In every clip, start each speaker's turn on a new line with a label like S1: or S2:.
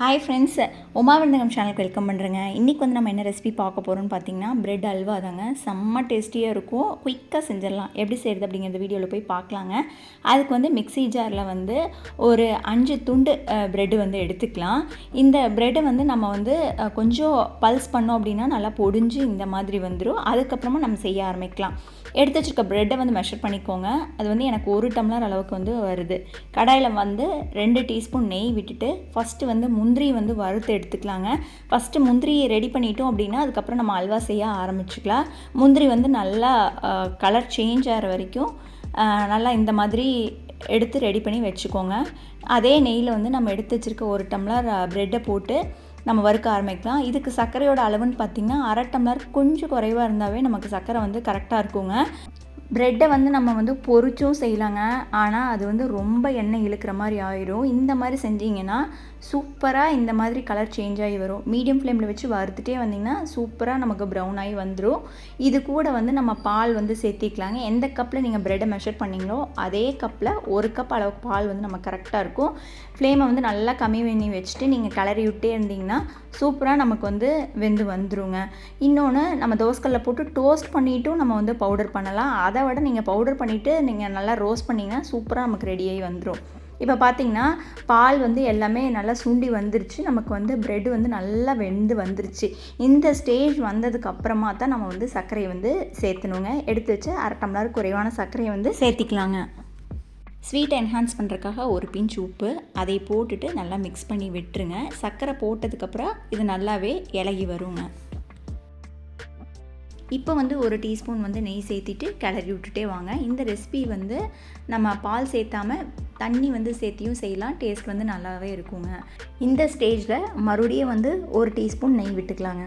S1: Hi friends உமாவிருந்தகம் சேனலுக்கு welcome பண்ணுறேங்க இன்றைக்கி வந்து நம்ம என்ன ரெசிபி பார்க்க போகிறோம்னு பார்த்தீங்கன்னா ப்ரெட் அல்வா தாங்க. செம்ம டேஸ்டியாக இருக்கும். குயிக்காக செஞ்சிடலாம். எப்படி செய்கிறது அப்படிங்கிறத வீடியோவில் போய் பார்க்கலாங்க. அதுக்கு வந்து மிக்ஸி ஜாரில் வந்து ஒரு அஞ்சு துண்டு ப்ரெட்டு வந்து எடுத்துக்கலாம். இந்த ப்ரெட்டை வந்து நம்ம வந்து கொஞ்சம் பல்ஸ் பண்ணோம் அப்படின்னா நல்லா பொடிஞ்சு இந்த மாதிரி வந்துடும் அதுக்கப்புறமா நம்ம செய்ய ஆரம்பிக்கலாம். எடுத்து வச்சுருக்க ப்ரெட்டை வந்து மெஷர் பண்ணிக்கோங்க. அது வந்து எனக்கு ஒரு டம்ளர் அளவுக்கு வந்து வருது. கடாயில் வந்து ரெண்டு டீஸ்பூன் நெய் விட்டுட்டு ஃபஸ்ட்டு வந்து முந்திரி வந்து வறுத்து எடுத்துக்கலாங்க. ஃபஸ்ட்டு முந்திரியை ரெடி பண்ணிட்டோம் அப்படின்னா அதுக்கப்புறம் நம்ம அல்வா செய்ய ஆரம்பிச்சுக்கலாம். முந்திரி வந்து நல்லா கலர் சேஞ்ச் ஆகிற வரைக்கும் நல்லா இந்த மாதிரி எடுத்து ரெடி பண்ணி வச்சுக்கோங்க. அதே நெய்யில் வந்து நம்ம எடுத்து வச்சுருக்க ஒரு டம்ளர் ப்ரெட்டை போட்டு நம்ம வறுக்க ஆரம்பிக்கலாம். இதுக்கு சர்க்கரையோட அளவுன்னு பார்த்திங்கன்னா அரை டம்ளர் கொஞ்சம் குறைவாக இருந்தாவே நமக்கு சர்க்கரை வந்து கரெக்டாக இருக்குங்க. ப்ரெட்டை வந்து நம்ம வந்து பொறிச்சும் செய்யலாங்க. ஆனால் அது வந்து ரொம்ப எண்ணெய் இழுக்கிற மாதிரி ஆயிரும். இந்த மாதிரி செஞ்சீங்கன்னா சூப்பராக இந்த மாதிரி கலர் சேஞ்ச் ஆகி வரும். மீடியம் ஃப்ளேமில் வச்சு வறுத்துட்டே வந்திங்கன்னா சூப்பராக நமக்கு ப்ரௌன் ஆகி வந்துடும் இது கூட வந்து நம்ம பால் வந்து சேர்த்திக்கலாங்க. எந்த கப்பில் நீங்கள் ப்ரெட்டை மெஷர் பண்ணீங்களோ அதே கப்பில் ஒரு கப் அளவுக்கு பால் வந்து நம்ம கரெக்டாக இருக்கும். ஃப்ளேமை வந்து நல்லா கம்மி பண்ணி வச்சுட்டு நீங்கள் கலரி விட்டே இருந்தீங்கன்னா சூப்பராக நமக்கு வந்து வெந்து வந்துருங்க. இன்னொன்று நம்ம தோசைக்கல்ல போட்டு டோஸ்ட் பண்ணிட்டும் நம்ம வந்து பவுடர் பண்ணலாம். அதை அதை விட நீங்கள் பவுடர் பண்ணிவிட்டு நீங்கள் நல்லா ரோஸ்ட் பண்ணிங்கன்னா சூப்பராக நமக்கு ரெடியாகி வந்துடும் இப்போ பார்த்தீங்கன்னா பால் வந்து எல்லாமே நல்லா சுண்டி வந்துருச்சு. நமக்கு வந்து ப்ரெட் வந்து நல்லா வெந்து வந்துருச்சு. இந்த ஸ்டேஜ் வந்ததுக்கு அப்புறமா தான் நம்ம வந்து சர்க்கரையை வந்து சேர்த்தணுங்க. எடுத்து வச்சு அரை டம்ளர் குறைவான சர்க்கரையை வந்து சேர்த்திக்கலாங்க. ஸ்வீட்டை என்ஹான்ஸ் பண்ணுறக்காக ஒரு பிஞ்ச் உப்பு அதை போட்டுட்டு நல்லா மிக்ஸ் பண்ணி விட்டுருங்க. சர்க்கரை போட்டதுக்கப்புறம் இது நல்லாவே இலகி வருங்க. இப்போ வந்து ஒரு டீஸ்பூன் வந்து நெய் சேர்த்திட்டு கிளறி விட்டுட்டே வாங்க. இந்த ரெசிபி வந்து நம்ம பால் சேர்த்தாம தண்ணி வந்து சேர்த்தியும் செய்யலாம். டேஸ்ட் வந்து நல்லாவே இருக்குங்க. இந்த ஸ்டேஜில் மறுபடியும் வந்து ஒரு டீஸ்பூன் நெய் விட்டுக்கலாங்க.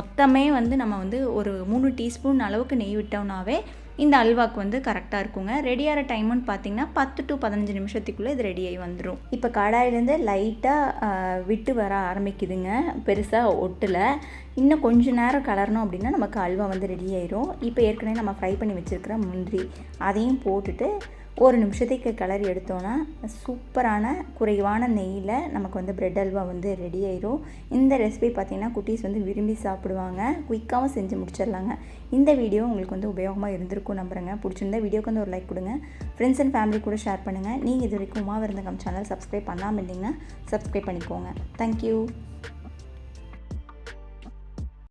S1: மொத்தமே வந்து நம்ம வந்து ஒரு மூணு டீஸ்பூன் அளவுக்கு நெய் விட்டோம்னாவே இந்த அல்வாக்கு வந்து கரெக்டாக இருக்குங்க. ரெடியாகிற டைமுன்னு பார்த்தீங்கன்னா பத்து டு பதினஞ்சு நிமிஷத்துக்குள்ளே இது ரெடியாகி வந்துடும் இப்போ கடாயிலேருந்து லைட்டாக விட்டு வர ஆரம்பிக்குதுங்க. பெருசாக ஒட்டலை. இன்னும் கொஞ்ச நேரம் கலரணும் அப்படின்னா நமக்கு அல்வா வந்து ரெடி ஆயிரும். இப்போ ஏற்கனவே நம்ம ஃப்ரை பண்ணி வச்சுருக்கிற முந்திரி அதையும் போட்டுட்டு ஒரு நிமிஷத்துக்கு கலர் எடுத்தோன்னா சூப்பரான குறைவான நெய்யில் நமக்கு வந்து ப்ரெட் அல்வா வந்து ரெடி ஆயிரும். இந்த ரெசிபி பார்த்திங்கன்னா குட்டீஸ் வந்து விரும்பி சாப்பிடுவாங்க. குயிக்காகவும் செஞ்சு முடிச்சிடலாங்க. இந்த வீடியோ உங்களுக்கு வந்து உபயோகமாக இருந்திருக்கும் நம்புகிறேங்க பிடிச்சிருந்தா வீடியோக்கு வந்து ஒரு லைக் கொடுங்க. ஃப்ரெண்ட்ஸ் அண்ட் ஃபேமிலி கூட ஷேர் பண்ணுங்கள் நீங்கள் இது வரைக்கும் உமா விருந்தகம் சேனல் சப்ஸ்கிரைப் பண்ணாமல் இருந்தீங்கன்னா சப்ஸ்கிரைப் பண்ணிக்கோங்க. தேங்க்யூ